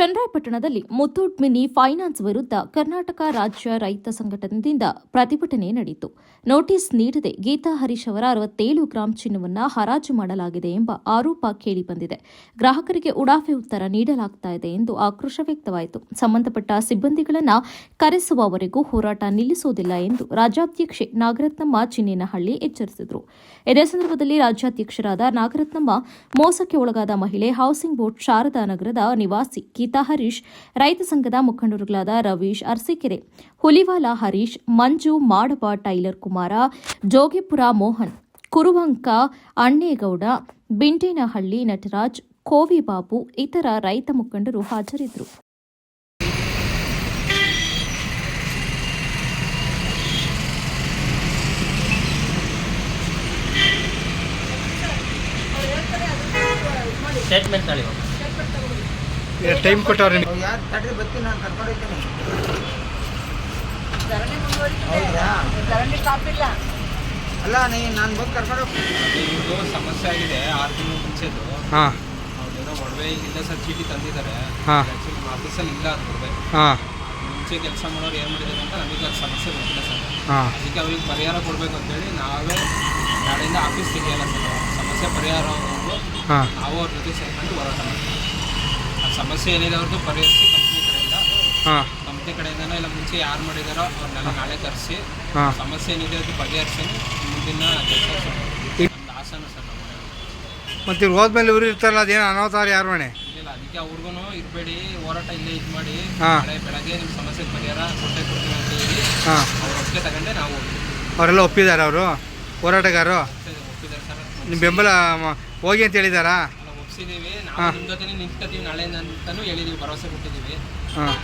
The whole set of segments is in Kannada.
ಚನ್ನರಾಯಪಟ್ಟಣದಲ್ಲಿ ಮುತ್ತೂಟ್ ಮಿನಿ ಫೈನಾನ್ಸ್ ವಿರುದ್ಧ ಕರ್ನಾಟಕ ರಾಜ್ಯ ರೈತ ಸಂಘಟನೆಯಿಂದ ಪ್ರತಿಭಟನೆ ನಡೆಯಿತು. ನೋಟಿಸ್ ನೀಡದೆ ಗೀತಾ ಹರೀಶ್ ಅವರ ಅರವತ್ತೇಳು ಗ್ರಾಂ ಚಿನ್ನವನ್ನು ಹರಾಜು ಮಾಡಲಾಗಿದೆ ಎಂಬ ಆರೋಪ ಕೇಳಿಬಂದಿದೆ. ಗ್ರಾಹಕರಿಗೆ ಉಡಾಫೆ ಉತ್ತರ ನೀಡಲಾಗ್ತಾ ಇದೆ ಎಂದು ಆಕ್ರೋಶ ವ್ಯಕ್ತವಾಯಿತು. ಸಂಬಂಧಪಟ್ಟ ಸಿಬ್ಬಂದಿಗಳನ್ನು ಕರೆಸುವವರೆಗೂ ಹೋರಾಟ ನಿಲ್ಲಿಸುವುದಿಲ್ಲ ಎಂದು ರಾಜ್ಯಾಧ್ಯಕ್ಷೆ ನಾಗರತ್ನಮ್ಮ ಚಿನ್ನೇನಹಳ್ಳಿ ಎಚ್ಚರಿಸಿದರು. ಇದೇ ಸಂದರ್ಭದಲ್ಲಿ ರಾಜ್ಯಾಧ್ಯಕ್ಷರಾದ ನಾಗರತ್ನಮ್ಮ ಮೋಸಕ್ಕೆ ಒಳಗಾದ ಮಹಿಳೆ ಹೌಸಿಂಗ್ ಬೋರ್ಡ್ ಶಾರದಾ ನಗರದ ನಿವಾಸಿ ಗೀತಾ ಹರೀಶ್, ರೈತ ಸಂಘದ ಮುಖಂಡರುಗಳಾದ ರವೀಶ್ ಅರಸೀಕೆರೆ, ಹುಲಿವಾಲ ಹರೀಶ್, ಮಂಜು ಮಾಡಬ ಟೈಲರ್ ಕುಮಾರ, ಜೋಗಿಪುರ ಮೋಹನ್, ಕುರುವಂಕ ಅಣ್ಣೇಗೌಡ, ಬಿಂಟೇನಹಳ್ಳಿ ನಟರಾಜ್ ಕೋವಿಬಾಬು ಇತರ ರೈತ ಮುಖಂಡರು ಹಾಜರಿದ್ದರು. ಸ್ಟೇಟ್ಮೆಂಟ್ ತಳಿ ಟೈಮ್ ಕೊಟ್ಟವ್ರೆ ನಿಮ್ಗೆ ಅವ್ರು ಯಾರು ತಡ್ರಿ ಬರ್ತೀನಿ ನಾನು ಕರ್ಕೊಂಡು ಹೋಗ್ತೀನಿ ಕೊಟ್ಟವ್ರಿ ಅಲ್ಲ ನೀ ನಾನು ಬಂದು ಕರ್ಕೊಂಡು ಹೋಗ್ತೀನಿ ಇದು ಸಮಸ್ಯೆ ಆಗಿದೆ ಆರು ತಿಂಗಳು ಮುಂಚೆದು ಹಾಂ. ಅವ್ರದ್ದೇನೋ ಒಡವೆ ಇಲ್ಲ ಸರ್ ಚೀಟಿ ತಂದಿದ್ದಾರೆ. ಹಾ. ಆಫೀಸಲ್ಲಿ ಇಲ್ಲ ಅದು ಒಡವೆ. ಹಾಂ. ಮುಂಚೆ ಕೆಲಸ ಮಾಡೋರು ಏನು ಮಾಡಿದ್ದಾರೆ ಅಂತ ನಮಗೆ ಅದು ಸಮಸ್ಯೆ ಗೊತ್ತಿಲ್ಲ ಸರ್. ಹಾಂ. ಅದಕ್ಕೆ ಅವ್ರಿಗೆ ಪರಿಹಾರ ಕೊಡಬೇಕು ಅಂತೇಳಿ ನಾವೇ ನಾಳೆಯಿಂದ ಆಫೀಸ್ ತೆಗಿಯಲ್ಲ ಸರ್. ಸಮಸ್ಯೆ ಪರಿಹಾರ ನಾವು ಅವ್ರ ಜೊತೆ ಸೇರ್ಕೊಂಡು ಹೋರಾಟ ಮಾಡ್ತೀವಿ. ಸಮಸ್ಯೆ ಏನಿದೆ ಅವ್ರದ್ದು ಪರಿಹರಿಸಿ ಕಂಪ್ನಿ ಕಡೆಯಿಂದ. ಹಾಂ. ಕಂಪ್ನಿ ಕಡೆಯಿಂದನೋ ಇಲ್ಲ ಮುಂಚೆ ಯಾರು ಮಾಡಿದಾರೋ ಅವ್ರನ್ನೆಲ್ಲ ನಾಳೆ ಕರೆಸಿ. ಹಾಂ. ಸಮಸ್ಯೆ ಏನಿದೆ ಅದು ಬಗೆಹರಿಸಿ ಮುಂದಿನ ಕೆಲಸ ನಮ್ದು ಆಸನ ಸರ್ ಮತ್ತೆ ಮತ್ತು ಇವ್ರು ಹೋದ್ಮೇಲೆ ಇವ್ರು ಇರ್ತಾರಲ್ಲ ಅದೇನು ಅನಾಹುತ ಯಾರು ಮನೆ ಇಲ್ಲ ಅದಕ್ಕೆ ಅವ್ರಿಗೂ ಇರಬೇಡಿ ಹೋರಾಟ ಇಲ್ಲೇ ಇದು ಮಾಡಿ. ಹಾ. ನಾಳೆ ಬೆಳಗ್ಗೆ ನಿಮ್ಮ ಸಮಸ್ಯೆ ಪರಿಹಾರ ಕೊಟ್ಟೆ ಕೊಡ್ತೀವಿ ಅಂತ ಹೇಳಿ ಹಾಂ. ಅವ್ರ ಒಪ್ಪಿಗೆ ತಗೊಂಡೆ ನಾವು. ಅವರೆಲ್ಲ ಒಪ್ಪಿದ್ದಾರೆ ಅವರು? ಹೋರಾಟಗಾರರು? ಒಪ್ಪಿದ್ದಾರೆ ಸರ್. ನಿಮ್ಮ ಬೆಂಬಲ ಮ- ಹೋಗಿ ಅಂತ ಹೇಳಿದಾರಾ? ಒಪ್ಸಿದ್ದೀವಿ ನಾವು ಹಾ. ನಿಮ್ಮ ಜೊತೆ ನಿಂತ್ಕೋತೀವಿ ನಾಳೆಯಿಂದ ಅಂತಾನೂ ಹೇಳಿದೀವಿ ಭರವಸೆ ಕೊಟ್ಟಿದೀವಿ ಹಾಂ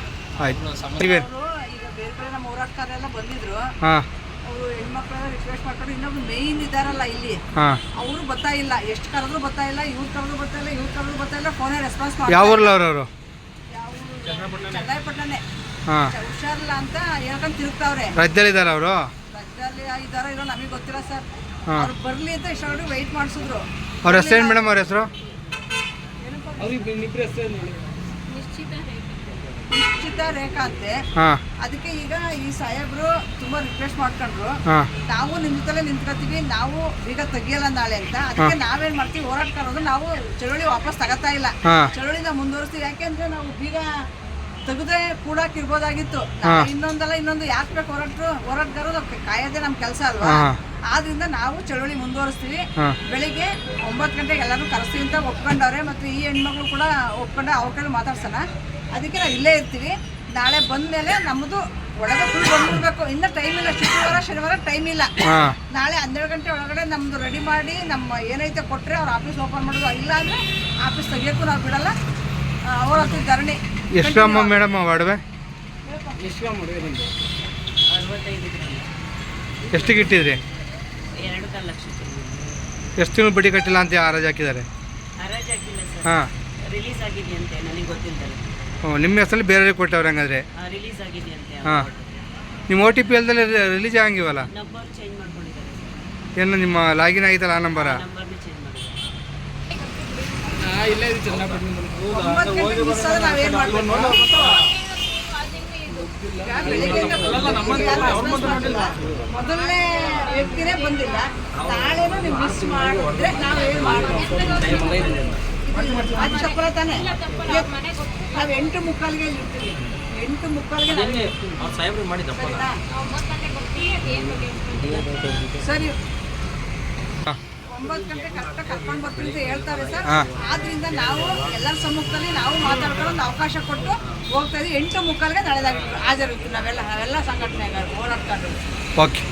ಆಯ್ತು. ಸಮಸ್ಯೆ ಅವರು ಈಗ ಬೇರೆ ಬೇರೆ ನಮ್ಮ ಹೋರಾಟಗಾರೆಲ್ಲ ಬಂದಿದ್ರು. ಹಾಂ. ಅವರು ಹೆಣ್ಮಕ್ಳೆಲ್ಲ ರಿಕ್ವೆಸ್ಟ್ ಮಾಡ್ಕೊಂಡು ಇನ್ನೊಬ್ರು ಮೇಯ್ನ್ ಇದಾರಲ್ಲ ಇಲ್ಲಿ. ಹಾಂ. ಅವರು ಬರ್ತಾ ಇಲ್ಲ. ಎಷ್ಟು ಕರೆದ್ರು ಬರ್ತಾ ಇಲ್ಲ ಇವ್ರು ಕರೆದ್ರು ಬರ್ತಾ ಇಲ್ಲ ಇವ್ರು ಕರೆದ್ರು ಬರ್ತಾ ಇಲ್ಲ ಫೋನೇ ರೆಸ್ಪಾನ್ಸ್ ಯಾವ ಊರಲ್ಲ ಅವ್ರವರು? ಚನ್ನರಾಯಪಟ್ಟಣನೇ ಹಾಂ. ಹುಷಾರಿಲ್ಲ ಅಂತ ಹೇಳ್ಕೊಂಡು ತಿರುಗ್ತಾವ್ರೆ. ರಾಜ್ಯದಲ್ಲಿದ್ದಾರೆ ಅವರು? ರಾಜ್ಯದಲ್ಲಿ ಇದಾರೋ ಇರೋ ನಮಗೆ ಗೊತ್ತಿಲ್ಲ ಸರ್. ಅವ್ರು ಬರಲಿ ಅಂತ ಇಷ್ಟು ವೆಯ್ಟ್ ಮಾಡಿಸಿದ್ರು. ಅವ್ರ ಹೆಸರು ಮೇಡಮ್ ಅವ್ರ ಹೆಸರು? ನಿಶ್ಚಿತ ರೇಖಾ. ಅಂತೆ. ಹಾಂ. ಅದಕ್ಕೆ ಈಗ ಈ ಸಾಹೇಬ್ರು ತುಂಬಾ ರಿಕ್ವೆಸ್ಟ್ ಮಾಡ್ಕೊಂಡ್ರು. ನಾವು ನಿಮ್ ಜೊತೆ ನಿಂತ್ಕೊತೀವಿ ನಾವು ಈಗ ತೆಗಿಯಲ್ಲ ನಾಳೆ ಅಂತ. ಅದಕ್ಕೆ ನಾವೇನ್ ಮಾಡ್ತೀವಿ ಹೋರಾಟಗಾರರು ನಾವು ಚಳುವಳಿ ವಾಪಸ್ ತಗೋತಾ ಇಲ್ಲ. ಚಳುವಳಿನ ಮುಂದುವರಿಸ್ತೀವಿ. ಯಾಕೆಂದ್ರೆ ನಾವು ಬೀಗ ತೆಗೆದ್ರೆ ಕೂಡಕ್ ಇರ್ಬೋದಾಗಿತ್ತು. ಇನ್ನೊಂದಲ್ಲ ಇನ್ನೊಂದು ಯಾಕೆ ಬೇಕು ಹೋರಾಟರು? ಹೋರಾಟಗಾರರು ಕಾಯೋದೇ ನಮ್ ಕೆಲಸ ಅಲ್ವಾ. ಆದ್ರಿಂದ ನಾವು ಚಳುವಳಿ ಮುಂದುವರಿಸ್ತೀವಿ. ಬೆಳಿಗ್ಗೆ ಬೆಳಿಗ್ಗೆ ಒಂಬತ್ತು ಗಂಟೆಗೆ ಎಲ್ಲರೂ ಕರೆಸ್ತೀವಿ ಅಂತ ಒಪ್ಕೊಂಡವ್ರೆ ಮತ್ತೆ ಈ ಹೆಣ್ಮಕ್ಳು ಕೂಡ ಒಪ್ಕೊಂಡೆ ಅವ್ರ ಕಡೆ ಮಾತಾಡ್ಸೋಣ ಅದಕ್ಕೆ ನಾವು ಇಲ್ಲೇ ಇರ್ತೀವಿ. ನಾಳೆ ಬಂದ್ಮೇಲೆ ನಮ್ಮದು ಒಳಗೆ ಫುಲ್ ಬಂದ್ಬಿಡ್ಬೇಕು. ಇನ್ನೂ ಟೈಮ್ ಇಲ್ಲ. ಶುಕ್ರವಾರ ಶನಿವಾರ ಟೈಮ್ ಇಲ್ಲ. ನಾಳೆ ಹನ್ನೆರಡು ಗಂಟೆ ಒಳಗಡೆ ನಮ್ದು ರೆಡಿ ಮಾಡಿ ನಮ್ಮ ಏನೈತೆ ಕೊಟ್ಟರೆ ಅವ್ರ ಆಫೀಸ್ ಓಪನ್ ಮಾಡೋದು ಇಲ್ಲ ಅಂದರೆ ಆಫೀಸ್ ತೆಗಿಯೋಕ್ಕೂ ನಾವು ಬಿಡಲ್ಲ. ಅವ್ರ ಹತ್ರ ಧರಣಿ. ಎಷ್ಟು ಅಮ್ಮ ಮೇಡಮ್ ಒಡವೆ? ಎಷ್ಟು ಇಟ್ಟಿದ್ರಿ? ಎರಡು ಕಾಲು ಲಕ್ಷ ಎಷ್ಟು ತಿಂಗಳು ಬಡ್ಡಿ ಕಟ್ಟಿಲ್ಲ ಅಂತ ಹರಾಜು ಹಾಕಿದ್ದಾರೆ? ಹರಾಜ್ ಆಗಿಲ್ಲ ಸರ್. ಹಾಂ. ರಿಲೀಸ್ ಆಗಿದೆಯಂತೆ ನನಗೆ ಗೊತ್ತಿಲ್ಲದಲ್ಲ ನಿಮ್ಮ ಹೆಸರಲ್ಲಿ ಬೇರೆಯವ್ರಿಗೆ ಕೊಟ್ಟವ್ರೆ ಹಂಗಾದ್ರೆ? ರಿಲೀಸ್ ಆಗಿದೆಯಂತೆ ಹಾಂ. ನಿಮ್ಮ ಓ ಟಿ ಪಿ ಎಲ್ದಲ್ಲಿ ರಿಲೀಸ್ ಆಗಂಗಿವಲ್ಲ? ನಂಬರ್ ಚೇಂಜ್ ಮಾಡ್ಕೊಂಡಿದ್ದಾರೆ ಏನು ನಿಮ್ಮ ಲಾಗಿನ್ ಆಗಿತ್ತಲ್ಲ ಆ ನಂಬರ? ನಂಬರ್ನ ಚೇಂಜ್ ಮಾಡಿದ್ದಾರೆ. ಗಂಟೆಗೆ ಮಿಸ್ ಆದ್ರೆ ನಾವೇನು ಮಾಡಬೇಕು ಬೆಳಿಗ್ಗೆಯಿಂದ ಮೊದಲನೇ ವ್ಯಕ್ತಿನೇ ಬಂದಿಲ್ಲ. ನಾಳೆನೂ ನೀವು ಮಿಸ್ ಮಾಡಿದ್ರೆ ನಾವೇನು ಮಾಡಬೇಕು? ಅದು ಚಪ್ಪರ ತಾನೇ. ನಾವು ಎಂಟು ಮುಕ್ಕಾಲಿಗೆ ಇರ್ತೀವಿ. ಎಂಟು ಮುಕ್ಕಾಲಿಗೆ ನಾವು? ಸರಿ. ಒಂಬತ್ತು ಗಂಟೆ ಕರೆಕ್ಟ್ ಕರ್ಕೊಂಡು ಬರ್ತೀನಿ ಅಂತ ಹೇಳ್ತಾರೆ ಸರ್. ಆದ್ರಿಂದ ನಾವು ಎಲ್ಲರ ಸಮ್ಮುಖದಲ್ಲಿ ನಾವು ಮಾತಾಡ್ಕೊಂಡು ಒಂದು ಅವಕಾಶ ಕೊಟ್ಟು ಹೋಗ್ತಾ ಇದೀವಿ. ಎಂಟು ಮುಕ್ಕಾಲಿಗೆ ನಡೆದಾಗಿರ್ತೀವಿ ಹಾಜರಿರ್ತೀವಿ ನಾವೆಲ್ಲ ನಾವೆಲ್ಲ ಸಂಘಟನೆಗಳು ಹೋರಾಟಗಾರರು. ಓಕೆ.